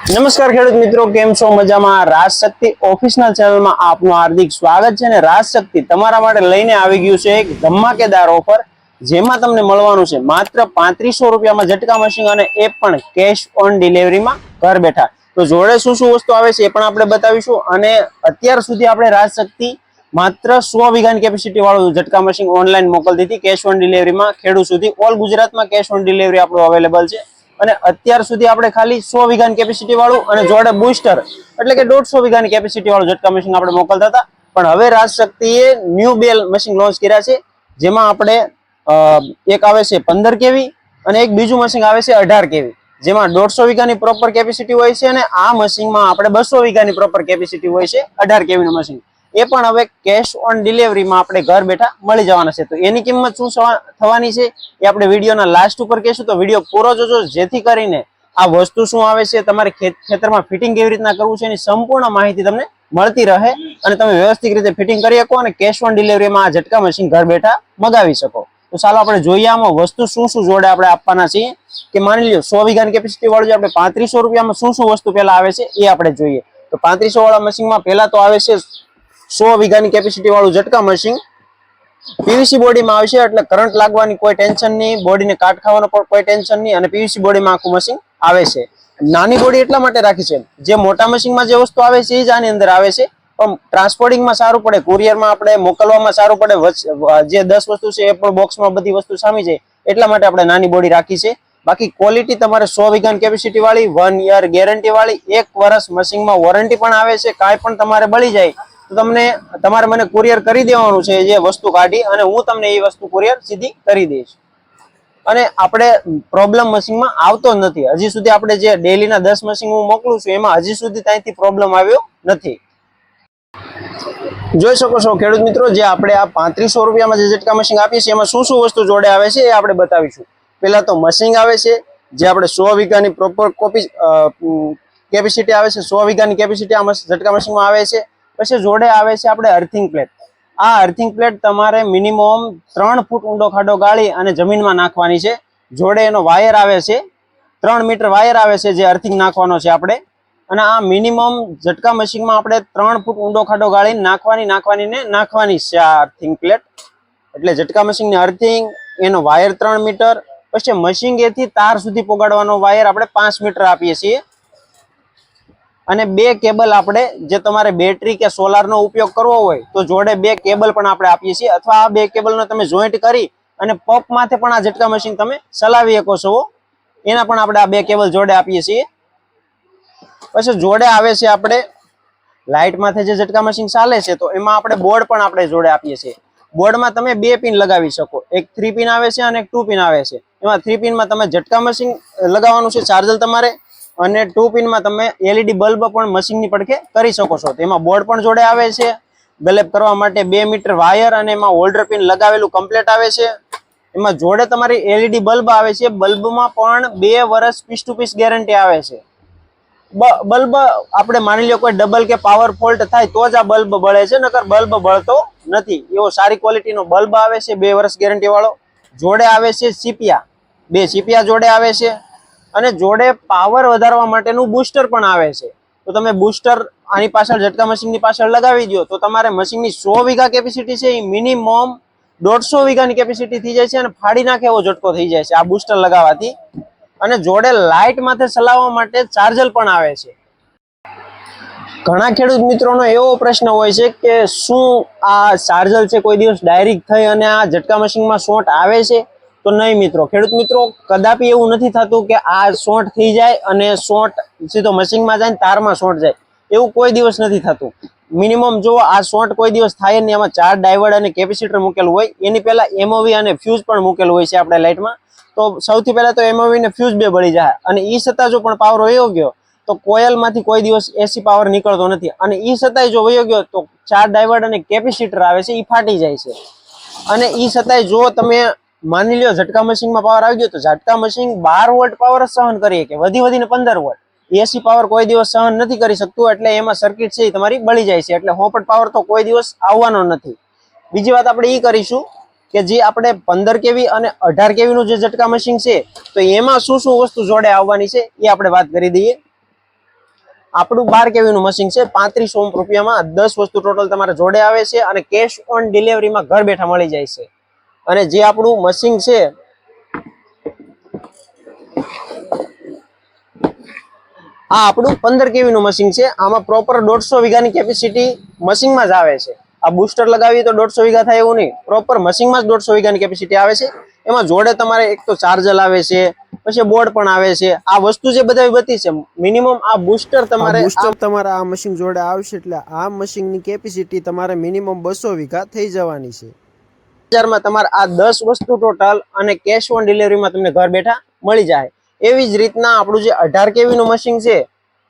નમસ્કાર ખેડૂત મિત્રો, કેમ છો? મજામાં? રાજશક્તિ ઓફિસના ચેનલમાં આપનું હાર્દિક સ્વાગત છે અને રાજશક્તિ તમારા માટે લઈને આવી ગયું છે એક ધમાકેદાર ઓફર જેમાં તમને મળવાનું છે માત્ર પાંત્રીસો રૂપિયામાં ઝટકા મશીન અને એ પણ કેશ ઓન ડિલિવરીમાં ઘર બેઠા. તો જોડે શું શું વસ્તુ આવે છે એ પણ આપણે બતાવીશું અને અત્યાર સુધી આપણે રાજશક્તિ માત્ર સો વીઘાની કેપેસિટી વાળું ઝટકા મશીન ઓનલાઈન મોકલતી હતી. કેશ ઓન ડિલિવરીમાં ખેડૂત સુધી ઓલ ગુજરાતમાં કેશ ઓન ડિલિવરી આપણું અવેલેબલ છે. અને અત્યાર સુધી આપણે ખાલી સો વીઘાની કેપેસિટી વાળું અને જોડે બુસ્ટર એટલે કે દોઢસો વીઘાની કેપેસિટી વાળું ઝટકા મશીન આપણે મોકલતા હતા. પણ હવે રાજશક્તિએ ન્યુ બેલ મશીન લોન્ચ કર્યા છે, જેમાં આપણે એક આવે છે પંદર કેવી અને એક બીજું મશીન આવે છે અઢાર કેવી. જેમાં દોઢસો વીઘાની પ્રોપર કેપેસિટી હોય છે અને આ મશીનમાં આપણે બસો વીઘાની પ્રોપર કેપેસિટી હોય છે અઢાર કેવીનું મશીન એ પણ હવે કેશ ઓન ડિલિવરીમાં આપણે ઘર બેઠા મળી જવાના છે. તો એની કિંમત શું થવાની છે? એ આપણે વિડીયોના લાસ્ટ ઉપર કહેશું. તો વીડિયો પૂરો જોજો, જેથી કરીને આ વસ્તુ શું આવે છે, તમારે ખેત- ખેતરમાં ફિટિંગ કેવી રીતના કરવું છે, એની સંપૂર્ણ માહિતી તમને મળતી રહે અને તમે વ્યવસ્થિત રીતે ફિટિંગ કરી શકો અને કેશ ઓન ડિલિવરીમાં આ ઝટકા મશીન ઘર બેઠા મગાવી શકો. તો ચાલો આપણે જોઈએ આમાં વસ્તુ શું શું જોડે આપણે આપવાના છીએ. કે માની લો સો વીઘાની કેપેસિટી વાળું જે આપણે પાંત્રીસો રૂપિયામાં શું શું વસ્તુ પહેલા આવે છે, એ આપણે જોઈએ. તો પાંત્રીસો વાળા મશીનમાં પહેલા તો આવે છે સો વીઘાની કેપેસિટી વાળું ઝટકા મશીન પીવીસી બોડીમાં આવશે એટલે કરંટ લાગવાની કોઈ ટેન્શન નહીં બોડીને કાટ ખાવાનો પણ કોઈ ટેન્શન નહીં અને પીવીસી બોડીમાં આખું મશીન આવે છે. નાની બોડી એટલા માટે રાખી છે જે મોટા મશીનમાં જે વસ્તુ આવે છે, એ જ આની અંદર આવે છે. પણ ટ્રાન્સપોર્ટિંગમાં સારું પડે કુરિયરમાં આપણે મોકલવામાં સારું પડે જે દસ વસ્તુ છે, એ પણ બોક્સમાં બધી વસ્તુ સામી છે એટલા માટે આપણે નાની બોડી રાખી છે. બાકી ક્વોલિટી તમારે સો વીઘાની કેપેસિટી વાળી વન યર ગેરંટી વાળી, એક વર્ષ મશીનમાં વોરંટી પણ આવે છે, કાંઈ પણ તમારે બળી જાય તો તમને તમારે મને કુરિયર કરી દેવાનું છે જે વસ્તુ કાઢી અને હું તમને એ વસ્તુ કુરિયર સીધી કરી દઈશ. અને આપણે પ્રોબ્લેમ મશીનમાં આવતો નથી. હજી સુધી આપણે જે ડેલીના દસ મશીન હું મોકલું છું, એમાં હજી સુધી ત્યાંથી પ્રોબ્લેમ આવ્યો નથી. જોઈ શકો છો ખેડૂત મિત્રો, જે આપણે આ પાંત્રીસો રૂપિયામાં જે ઝટકા મશીન આપીએ છીએ, એમાં શું શું વસ્તુ જોડે આવે છે એ આપણે બતાવીશું. પહેલા તો મશીન આવે છે, જે આપણે સો વીઘાની પ્રોપર કોપી કેપેસિટી આવે છે, સો વીઘાની કેપેસિટી આ ઝટકા મશીનમાં આવે છે. પછી જોડે આવે છે આપણે અર્થિંગ પ્લેટ આ અર્થિંગ પ્લેટ તમારે મિનિમમ ત્રણ ફૂટ ઊંડો ખાડો ગાળી અને જમીનમાં નાખવાની છે. જોડે એનો વાયર આવે છે. ત્રણ મીટર વાયર આવે છે જે અર્થિંગ નાખવાનો છે આપણે. અને આ મિનિમમ ઝટકા મશીનમાં આપણે ત્રણ ફૂટ ઊંડો ખાડો ગાળીને નાખવાની નાખવાની ને નાખવાની છે આ અર્થિંગ પ્લેટ એટલે ઝટકા મશીનની અર્થિંગ એનો વાયર ત્રણ મીટર, પછી મશીન એથી તાર સુધી પોગાડવાનો વાયર આપણે પાંચ મીટર આપીએ છીએ. અને બે કેબલ આપણે જે તમારે બેટરી કે સોલારનો ઉપયોગ કરવો હોય તો જોડે બે કેબલ પણ આપણે આપીએ છીએ. અથવા આ બે કેબલનો તમે જોઈન્ટ કરી અને પંપ માથે પણ આ ઝટકા મશીન તમે ચલાવી શકો છો. એના પણ આપણે આ બે કેબલ જોડે આપીએ છીએ. પછી જોડે આવે છે આપણે લાઇટ માથે જે ઝટકા મશીન ચાલે છે તો એમાં આપણે બોર્ડ પણ આપણે જોડે આપીએ છીએ. બોર્ડમાં તમે બે પિન લગાવી શકો. એક થ્રી પિન આવે છે અને એક ટુ પિન આવે છે. એમાં થ્રી પિનમાં તમે ઝટકા મશીન લગાવવાનું છે ચાર્જર તમારે અને ટુ પિનમાં તમે એલઈડી બલ્બ પણ મશીનની પડખે કરી શકો છો. એમાં બોર્ડ પણ જોડે આવે છે. ગલેપ કરવા માટે બે મીટર વાયર અને એમાં હોલ્ડર પિન લગાવેલું કમ્પ્લેટ આવે છે. એમાં જોડે તમારી એલઈડી બલ્બ આવે છે. બલ્બમાં પણ બે વર્ષ પીસ ટુ પીસ ગેરંટી આવે છે. બલ્બ આપણે માની લો કોઈ ડબલ કે પાવર ફોલ્ટ થાય તો જ આ બલ્બ બળે છે, નકર બલ્બ બળતો નથી. એવો સારી ક્વોલિટીનો બલ્બ આવે છે, બે વર્ષ ગેરંટી વાળો. જોડે આવે છે સીપિયા બે સીપિયા જોડે આવે છે. અને જોડે પાવર વધારવા માટેનું બૂસ્ટર પણ આવે છે. તો તમે બૂસ્ટર આની પાછળ ઝટકા મશીનની પાછળ લગાવી દો તો તમારે મશીનની સો વીઘા કેપેસિટી છે એ મિનિમમ દોઢસો વીઘાની કેપેસિટી થઈ જાય છે અને ફાડી નાખે એવો ઝટકો થઈ જાય છે આ બૂસ્ટર લગાવવાથી. અને જોડે લાઇટ માથે ચલાવવા માટે ચાર્જર પણ આવે છે. ઘણા ખેડૂત મિત્રોનો એવો પ્રશ્ન હોય છે કે શું આ ચાર્જર છે કોઈ દિવસ ડાયરેક્ટ થઈ અને આ ઝટકા મશીનમાં શોટ આવે છે? તો નહીં મિત્રો. ખેડૂત મિત્રો, કદાપી એવું નથી થતું કે આ શોર્ટ થઈ જાય અને શોર્ટ સીધો મશીનમાં જાય ને તારમાં શોર્ટ જાય. એવું કોઈ દિવસ નથી થતું. મિનિમમ જો આ શોર્ટ કોઈ દિવસ થાય નહીં એમાં ચાર ડાયવર્ડ અને કેપેસિટર મૂકેલું હોય, એની પહેલા એમઓવી અને ફ્યુઝ પણ મૂકેલું હોય છે આપણે લાઇટમાં. તો સૌથી પહેલાં તો એમઓવી ને ફ્યુઝ બે બળી જાય. અને એ છતાં જો પણ પાવર વયો ગયો, તો કોયલમાંથી કોઈ દિવસ એસી પાવર નીકળતો નથી. અને એ છતાંય જો વયો ગયો, તો ચાર ડાયવર્ડ અને કેપેસિટર આવે છે એ ફાટી જાય છે. અને એ છતાંય જો તમે માની લ્યો ઝટકા મશીનમાં પાવર આવી ગયો તો ઝટકા મશીન બાર વોલ્ટ પાવર સહન કરી શકે વધી વધીને પંદર વોલ્ટ એસી પાવર કોઈ દિવસ સહન નથી કરી શકતું એટલે એમાં સર્કિટ છે તમારી બળી જાય છે. એટલે હોપટ પાવર તો કોઈ દિવસ આવવાનો નથી. બીજી વાત આપણે એ કરીશું કે જે આપણે પંદર કેવી અને અઢાર કેવી નું જે ઝટકા મશીન છે, તો એમાં શું શું વસ્તુ જોડે આવવાની છે એ આપણે વાત કરી દઈએ. આપણું બાર કેવી નું મશીન છે, પાંત્રીસો રૂપિયામાં દસ વસ્તુ ટોટલ તમારે જોડે આવે છે અને કેશ ઓન ડિલિવરીમાં ઘર બેઠા મળી જાય છે. અને જે આપણું મશીન છે આ આપણું પંદર કેવી નું મશીન છે. આમાં પ્રોપર દોઢસો વીઘાની કેપેસિટી મશીનમાં જ આવે છે. આ બુસ્ટર લગાવીએ તો દોઢસો વીઘા થાય એવું નહીં. પ્રોપર મશીનમાં જ દોઢસો વીઘાની કેપેસિટી આવે છે. એમાં જોડે તમારે એક તો ચાર્જર આવે છે પછી બોર્ડ પણ આવે છે. આ વસ્તુ જે બધા બધી છે મિનિમમ આ બુસ્ટર તમારે બુસ્ટર તમારા આ મશીન જોડે આવશે એટલે આ મશીનની કેપેસિટી તમારે મિનિમમ બસો વીઘા થઈ જવાની છે. બજારમાં તમારે આ દસ વસ્તુ ટોટલ અને કેશ ઓન ડિલિવરીમાં તમને ઘર બેઠા મળી જાય. એવી જ રીતના આપણું જે અઢાર કેવીનું મશીન છે,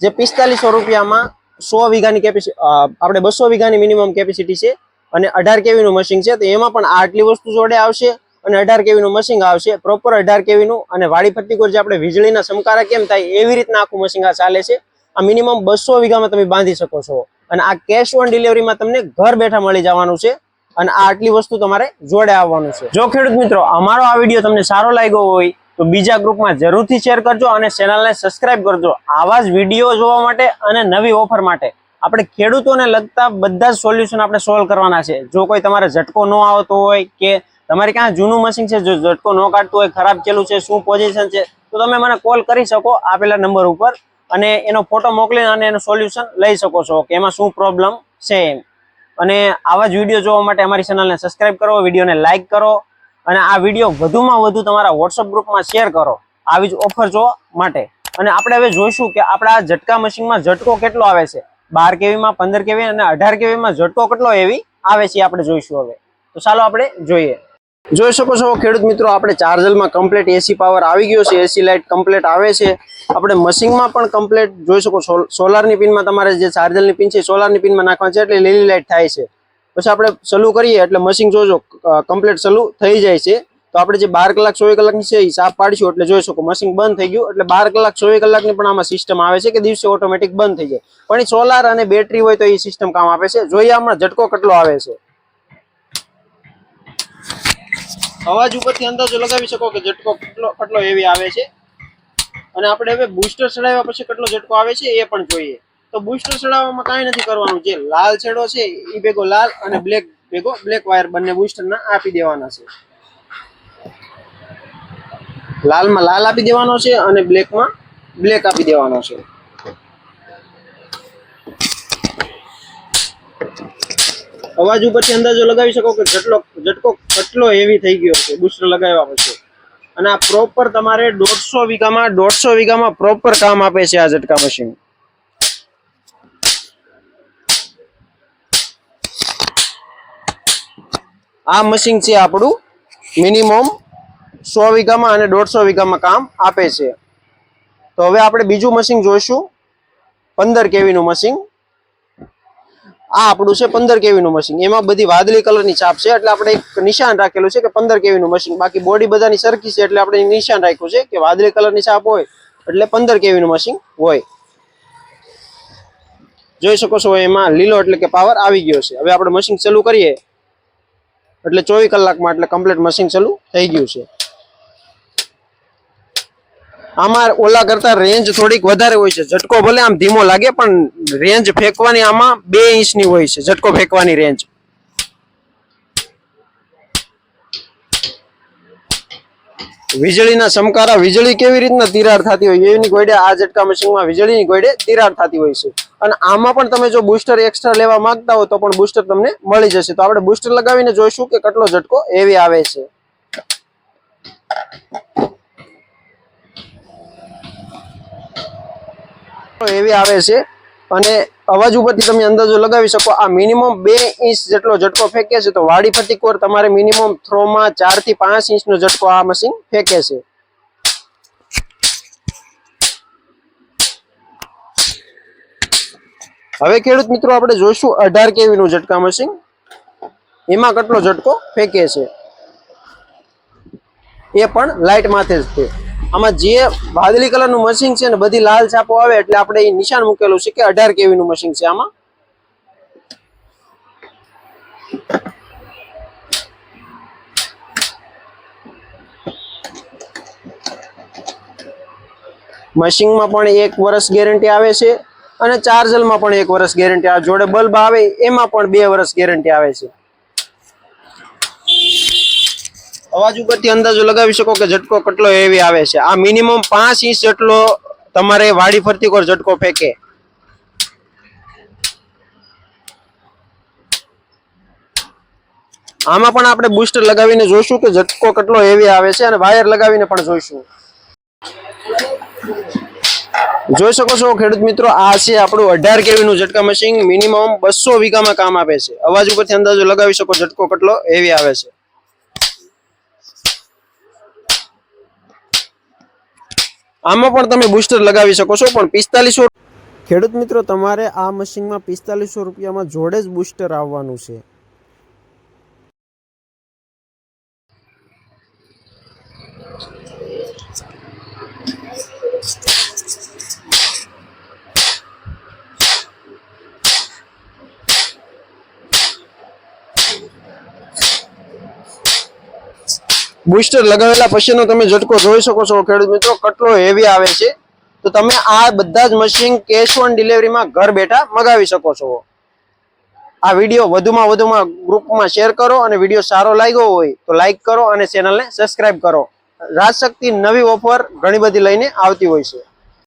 જે પિસ્તાલીસો રૂપિયામાં સો વીઘાની કેપેસિટી આપણે બસો વીઘાની મિનિમમ કેપેસિટી છે અને અઢાર કેવીનું મશીન છે, તો એમાં પણ આટલી વસ્તુ જોડે આવશે અને અઢાર કેવીનું મશીન આવશે. પ્રોપર અઢાર કેવીનું અને વાડી ફરતી જે આપણે વીજળીના સમકારા કેમ થાય, એવી રીતના આખું મશીન આ ચાલે છે. આ મિનિમમ બસો વીઘામાં તમે બાંધી શકો છો. અને આ કેશ ઓન ડિલિવરીમાં તમને ઘર બેઠા મળી જવાનું છે. અને આ આટલી વસ્તુ તમારે જોડે આવવાનું છે. જો ખેડૂત મિત્રો, અમારો આ વીડિયો તમને સારો લાગ્યો હોય, તો બીજા ગ્રુપમાં જરૂરથી શેર કરજો અને ચેનલને સબસ્ક્રાઇબ કરજો. આવા જ વીડિયો જોવા માટે અને નવી ઓફર માટે. આપણે ખેડૂતોને લગતા બધા જ સોલ્યુશન આપણે સોલ્વ કરવાના છે. જો કોઈ તમારે ઝટકો ન આવતો હોય કે તમારે ક્યાં જૂનું મશીન છે, જો ઝટકો ન કાઢતું હોય, ખરાબ ચેલું છે, શું પોઝિશન છે, તો તમે મને કોલ કરી શકો આપેલા નંબર ઉપર અને એનો ફોટો મોકલીને અને એનું સોલ્યુશન લઈ શકો છો કે એમાં શું પ્રોબ્લેમ છે એમ. અને આવા જ વીડિયો જોવા માટે અમારી ચેનલને સબસ્ક્રાઇબ કરો, વિડીયોને લાઇક કરો અને આ વીડિયો વધુમાં વધુ તમારા વોટ્સઅપ ગ્રુપમાં શેર કરો. આવી જ ઓફર જોવા માટે. અને આપણે હવે જોઈશું કે આપણા ઝટકા મશીનમાં ઝટકો કેટલો આવે છે. બાર કેવીમાં પંદર કેવી અને અઢાર કેવીમાં ઝટકો કેટલો એવી આવે છે આપણે જોઈશું હવે. તો ચાલો આપણે જોઈએ. જોઈ શકો છો, ખેડૂત મિત્રો, આપણે ચાર્જરમાં કમ્પ્લેટ એસી પાવર આવી ગયો છે એસી લાઇટ કમ્પ્લેટ આવે છે. આપણે મશીનમાં પણ કમ્પ્લેટ જોઈ શકો સોલારની પિનમાં તમારે જે ચાર્જરની પિન છે સોલારની પિનમાં નાખવા છે, એટલે લીલી લાઇટ થાય છે. પછી આપણે સલુ કરીએ, એટલે મશીન જોજો કમ્પ્લેટ સલુ થઈ જાય છે. તો આપણે જે બાર કલાક, ચોવીસ કલાકની છે, એ સાફ પાડીશું, એટલે જોઈ શકો મશીન બંધ થઈ ગયું, એટલે બાર કલાક, ચોવીસ કલાકની પણ આમાં સિસ્ટમ આવે છે કે દિવસે ઓટોમેટિક બંધ થઈ જાય. પણ એ સોલાર અને બેટરી હોય તો એ સિસ્ટમ કામ આપે છે. જોઈએ આમાં ઝટકો કેટલો આવે છે. અવાજ ઉપરથી અંદાજો લગાવી શકો કે ઝટકો કેટલો કેટલો એવી આવે છે. અને આપણે હવે બુસ્ટર ચડાવ્યા પછી કેટલો ઝટકો આવે છે એ પણ જોઈએ. તો બુસ્ટર ચડાવવામાં કાંઈ નથી કરવાનું. જે લાલ છેડો છે એ ભેગો લાલ અને બ્લેક ભેગો બ્લેક વાયર બંને બુસ્ટરના આપી દેવાના છે. લાલમાં લાલ આપી દેવાનો છે અને બ્લેકમાં બ્લેક આપી દેવાનો છે. અવાજ ઉપરથી અંદાજો લગાવી શકો કે જેટલો ઝટકો કેટલો હેવી થઈ ગયો છે બુસ્ટર લગાવ્યા પછી. અને આ પ્રોપર તમારે દોઢસો વીઘામાં દોઢસો વીઘામાં પ્રોપર કામ આપે છે આ ઝટકા મશીન આ મશીન છે આપણું મિનિમમ સો વીઘામાં અને દોઢસો વીઘામાં કામ આપે છે. તો હવે આપણે બીજું મશીન જોઈશું. પંદર કેવીનું મશીન આ આપણું છે પંદર કેવીનું મશીન એમાં બધી વાદળી કલરની છાપ છે, એટલે આપણે એક નિશાન રાખેલું છે કે પંદર કેવીનું મશીન બાકી બોડી બધાની સરખી છે, એટલે આપણે નિશાન રાખ્યું છે કે વાદળી કલરની છાપ હોય, એટલે પંદર કેવીનું મશીન હોય. જોઈ શકો છો એમાં લીલો એટલે કે પાવર આવી ગયો છે. હવે આપણે મશીન ચાલુ કરીએ. એટલે ચોવીસ કલાકમાં એટલે કમ્પ્લીટ મશીન ચાલુ થઈ ગયું છે. આમાં ઓલા કરતા રેન્જ થોડીક વધારે હોય છે. ઝટકો ભલે આમ ધીમો લાગે, પણ રેન્જ ફેંકવાની આમાં બે ઇંચની હોય છે, ઝટકો ફેંકવાની રેન્જ વીજળીના સમકારા, વીજળી કેવી રીતના તિરાડ થતી હોય? એની ગોઈડે આ ઝટકા મશીનમાં વીજળીની ગોઈડે તિરાડ થતી હોય છે. અને આમાં પણ તમે જો બુસ્ટર એક્સ્ટ્રા લેવા માંગતા હો, તો પણ બુસ્ટર તમને મળી જશે. તો આપણે બુસ્ટર લગાવીને જોઈશું કે કેટલો ઝટકો એવી આવે છે. એવી આવે છે અને અવાજ ઉપરથી તમે અંદાજો લગાવી શકો, આ મિનિમમ બે ઇંચ જેટલો ઝટકો ફેંકે છે તો વાડી ફરતી કોર તમારે મિનિમમ થ્રોમાં ચારથી પાંચ ઇંચનો ઝટકો આ મશીન ફેંકે છે. હવે ખેડૂત મિત્રો આપણે જોઈશું અઢાર કેવી નું ઝટકા મશીન એમાં કેટલો ઝટકો ફેંકે છે. એ પણ લાઇટ માથે જ છે. આમાં જે વાદળી કલરનું મશીન છે ને બધી લાલ છાપો આવે એટલે આપણે એ નિશાન મૂકેલું છે કે અઢાર કેવી નું મશીન છે આમાં? મશીનમાં પણ એક વર્ષ ગેરંટી આવે છે અને ચાર્જરમાં પણ એક વર્ષ ગેરંટી આવે. જોડે બલ્બ આવે, એમાં પણ બે વર્ષ ગેરંટી આવે છે. અવાજ ઉપરથી અંદાજો લગાવી શકો કે ઝટકો કેટલો એવી આવે છે. આ મિનિમમ પાંચ ઇંચ જેટલો તમારે વાડી ફરતી કોર ઝટકો ફેંકે. આમાં પણ આપણે બુસ્ટર લગાવીને જોઈશું કે ઝટકો કેટલો એવી આવે છે અને વાયર લગાવીને પણ જોઈશું. જોઈ શકો છો ખેડૂત મિત્રો, આ છે આપણું અઢાર કેવી નું ઝટકા મશીન મિનિમમ બસો વીઘામાં કામ આપે છે. અવાજ ઉપરથી અંદાજો લગાવી શકો ઝટકો કેટલો એવી આવે છે. આમાં પણ તમે બુસ્ટર લગાવી શકો છો, પણ પિસ્તાલીસો ખેડૂત મિત્રો, તમારે આ મશીનમાં પિસ્તાલીસો રૂપિયામાં જોડે જ બુસ્ટર આવવાનું છે. બુસ્ટર લગાવેલા પછીનો તમે ઝટકો જોઈ શકો છો, ખેડૂત મિત્રો, કેટલો હેવી આવે છે. તો તમે આ બધા જ મશીન કેશ ઓન ડિલિવરીમાં ઘર બેઠા મગાવી શકો છો. આ વીડિયો વધુમાં વધુમાં ગ્રુપમાં શેર કરો અને વીડિયો સારો લાગ્યો હોય તો લાઈક કરો અને ચેનલને સબસ્ક્રાઇબ કરો. રાજશક્તિ નવી ઓફર ઘણી બધી લઈને આવતી હોય છે.